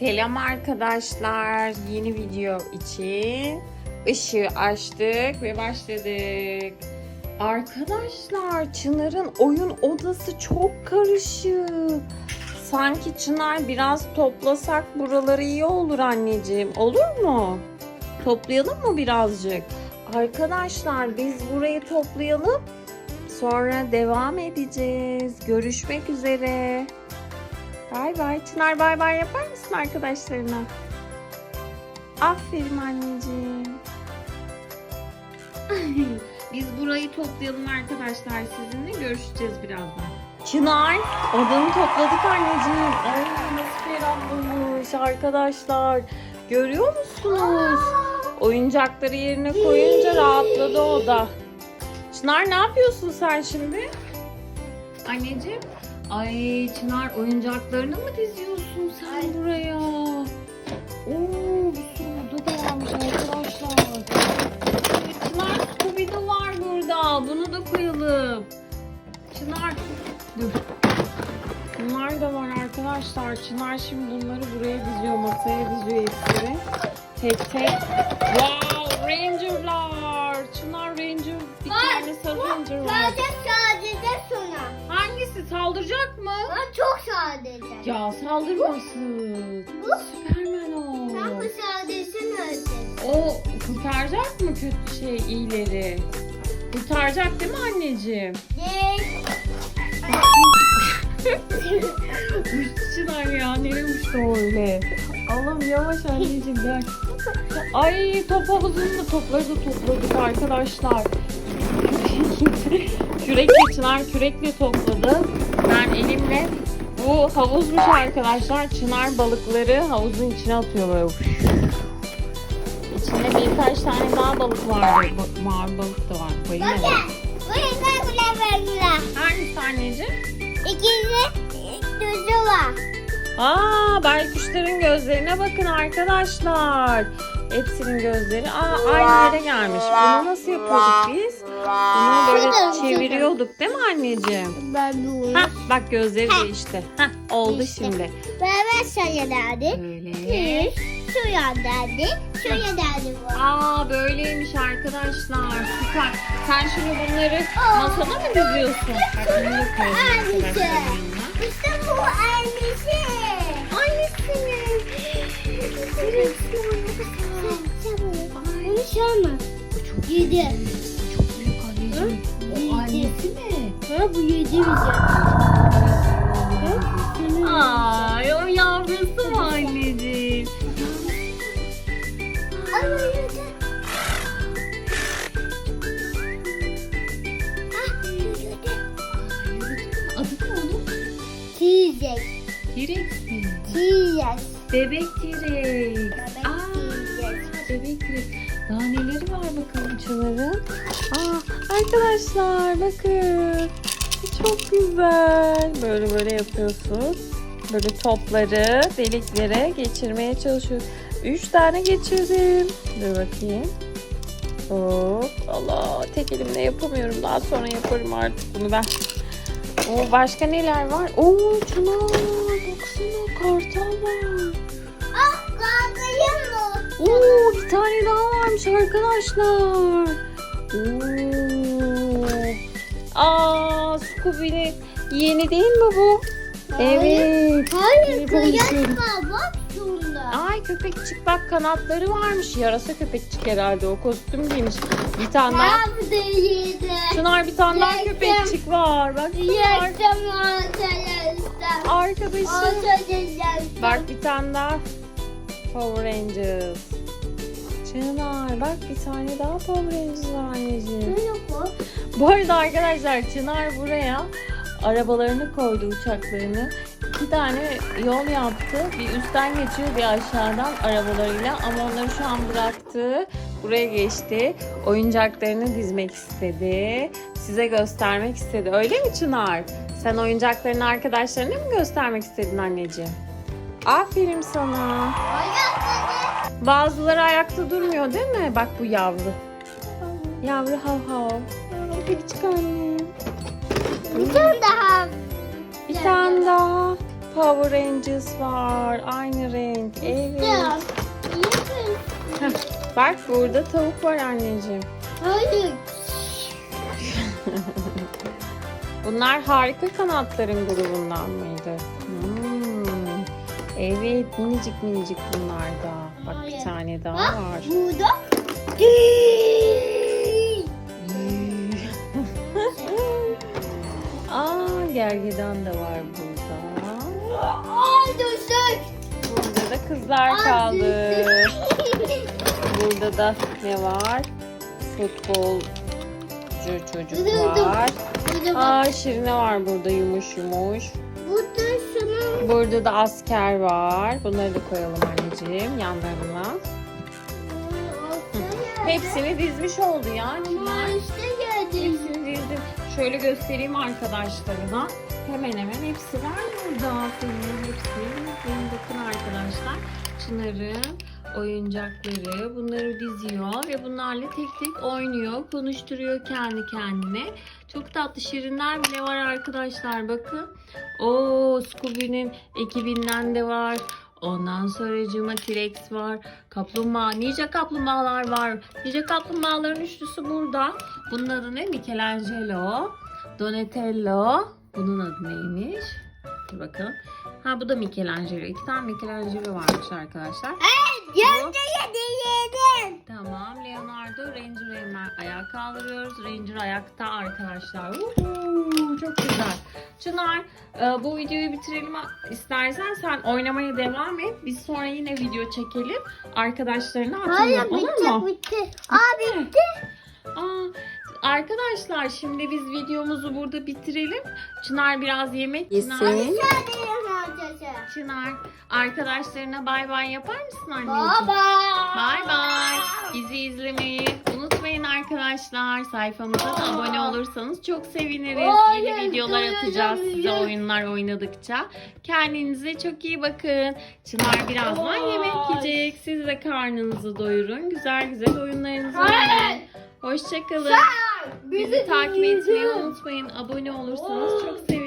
Selam arkadaşlar. Yeni video için ışığı açtık ve başladık. Arkadaşlar Çınar'ın oyun odası çok karışık. Sanki Çınar biraz toplasak buraları iyi olur anneciğim. Olur mu? Toplayalım mı birazcık? Arkadaşlar biz burayı toplayalım. Sonra devam edeceğiz. Görüşmek üzere. Bay bay. Çınar bay bay yapar mısın arkadaşlarına? Aferin anneciğim. Biz burayı toplayalım arkadaşlar. Sizinle görüşeceğiz birazdan. Çınar, odanı topladık anneciğim. Ay nasıl ferahlamış arkadaşlar. Görüyor musunuz? Oyuncakları yerine koyunca rahatladı oda. Çınar ne yapıyorsun sen şimdi? Anneciğim. Ay Çınar oyuncaklarını mı diziyorsun sen buraya? Oo bir sürü oda da varmış arkadaşlar. Çınar Scooby-Doo var burada. Bunu da koyalım. Çınar dur. Bunlar da var arkadaşlar. Çınar şimdi bunları buraya diziyor. Masaya diziyor hepsini. Tek tek. Wow Ranger'lar. Çınar Ranger. Bir tane Ranger var. Sadece Hangisi saldıracak mı? Ben çok sadece. Ya saldırmasın. Süpermen o. Sen bu sadece nerede? O kurtaracak mı kötü şey iyileri? Kurtaracak değil mi anneciğim? Yes. Uçtu Çınar ya. Nereye uçtu o öyle? Allah'ım yavaş anneciğim gel. Ay top havuzunu da topladı topladık arkadaşlar. kürekle Çınar kürekle topladı. Ben elimle bu havuzmuş arkadaşlar. Çınar balıkları havuzun içine atıyor böyle. İçinde birkaç tane daha balık vardı. Ba- mavi balık da var. Var. Bakın. Bu yüzden bile verdiler. Hangisi anneciğim? İkisi düzü var. Aa, baykuşların gözlerine bakın arkadaşlar. Hepsinin gözleri aa, aynı yere gelmiş. Bunu nasıl yapıyorduk biz? Bunu böyle çeviriyorduk değil mi anneciğim? Ben bunu. Hah bak gözleri değişti. Hah oldu şimdi. Ben şuraya derdi. Böyle. Şuraya derdi. Şuraya derdi bu. Aa böyleymiş arkadaşlar. Süper. Sen şimdi bunları masada mı diziyorsun? Bak bunu da koyalım Annesi. arkadaşlar. İşte bu annesi. Yedi. Çok büyük anneciğim. O annesi mi? Ha bu yedi bize. Ay o yavrusu mu anneciğim? Ah. Adı ne onun? T-Rex. T-Rex mi? T-Rex. Bebek T-Rex. Bebek Aa, T-Rex. bebek T-Rex. Daha neleri var bakalım Çınar'ın? Aa, arkadaşlar bakın. Çok güzel. Böyle böyle yapıyorsun. Böyle topları deliklere geçirmeye çalışıyor. Üç tane geçirdim. Dur bakayım. Hop. Allah tek elimle yapamıyorum. Daha sonra yaparım artık bunu ben. Oo, başka neler var? Oo Çınar arkadaşlar. Oo. Aa Scooby'nin yeni değil mi bu? Evet. Hayır kıyak bak. Ay köpekçik bak kanatları varmış. Yarasa köpekçik herhalde o kostüm giymiş. Bir tane daha. Yedi? Çınar bir tane daha köpekçik var. Bak. Yaşam arkadaşlar. Arkadaşım. Arkadaşlar. Bak bir tane daha Power Rangers. Çınar bak bir tane daha Power Rangers var anneciğim. Ne yok o? Bu arada arkadaşlar Çınar buraya arabalarını koydu uçaklarını. İki tane yol yaptı. Bir üstten geçiyor bir aşağıdan arabalarıyla ama onları şu an bıraktı. Buraya geçti. Oyuncaklarını dizmek istedi. Size göstermek istedi. Öyle mi Çınar? Sen oyuncaklarını arkadaşlarına mı göstermek istedin anneciğim? Aferin sana. Ayakları. Bazıları ayakta durmuyor değil mi? Bak bu yavru. Yavru hav hav. Küçük annem. Bir tane daha. Bir tane daha. Power Rangers var. Aynı renk. Evet. Heh, Bak burada tavuk var anneciğim. Hayır. Bunlar harika kanatların grubundan mıydı? Hmm. Evet minicik minicik bunlar da. Bak bir tane daha Bak var. burada. Aa gergedan da var burada. Ay düştük. Burada da kızlar kaldı. Burada da ne var? Futbolcu çocuk var. Aa Şirine var burada yumuş yumuş. Burada. Burada da asker var. Bunları da koyalım anneciğim yanlarına. Hepsini dizmiş oldu ya. Ama Çınar. işte geldi. Hepsini dizdim. Şöyle göstereyim arkadaşlarına. Hemen hemen hepsi var burada. Senin hepsi. Benim bakın arkadaşlar. Çınar'ın oyuncakları bunları diziyor ve bunlarla tek tek oynuyor. Konuşturuyor kendi kendine. Çok tatlı şirinler bile var arkadaşlar bakın. Oo Scooby'nin ekibinden de var. Ondan sonra T-Rex var. Kaplumbağa, Ninja kaplumbağalar var. Ninja kaplumbağaların üçlüsü burada. Bunun adı ne? Michelangelo. Donatello. Bunun adı neymiş? Dur bakalım. Ha bu da Michelangelo. İki tane Michelangelo varmış arkadaşlar. Yerde yedi yedim. Tamam. Leonardo Ranger hemen ayağa kaldırıyoruz. Ranger ayakta arkadaşlar. Uhu, çok güzel. Çınar e, bu videoyu bitirelim istersen sen oynamaya devam et. Biz sonra yine video çekelim. Arkadaşlarına. Hayır olur bitti mu? bitti. Aa bitti. Aa, arkadaşlar şimdi biz videomuzu burada bitirelim. Çınar biraz yemek Çınar. Yanacağız. Çınar arkadaşlarına bay bay yapar mısın anneciğim? Bay bay. Bizi izlemeyi unutmayın arkadaşlar. Sayfamıza da abone olursanız çok seviniriz. Yeni videolar atacağız size oyunlar oynadıkça. Kendinize çok iyi bakın. Çınar birazdan yemek yiyecek. Siz de karnınızı doyurun. Güzel güzel oyunlarınızı oynayın. Hoşçakalın. Bizi takip etmeyi unutmayın. Abone olursanız çok seviniriz.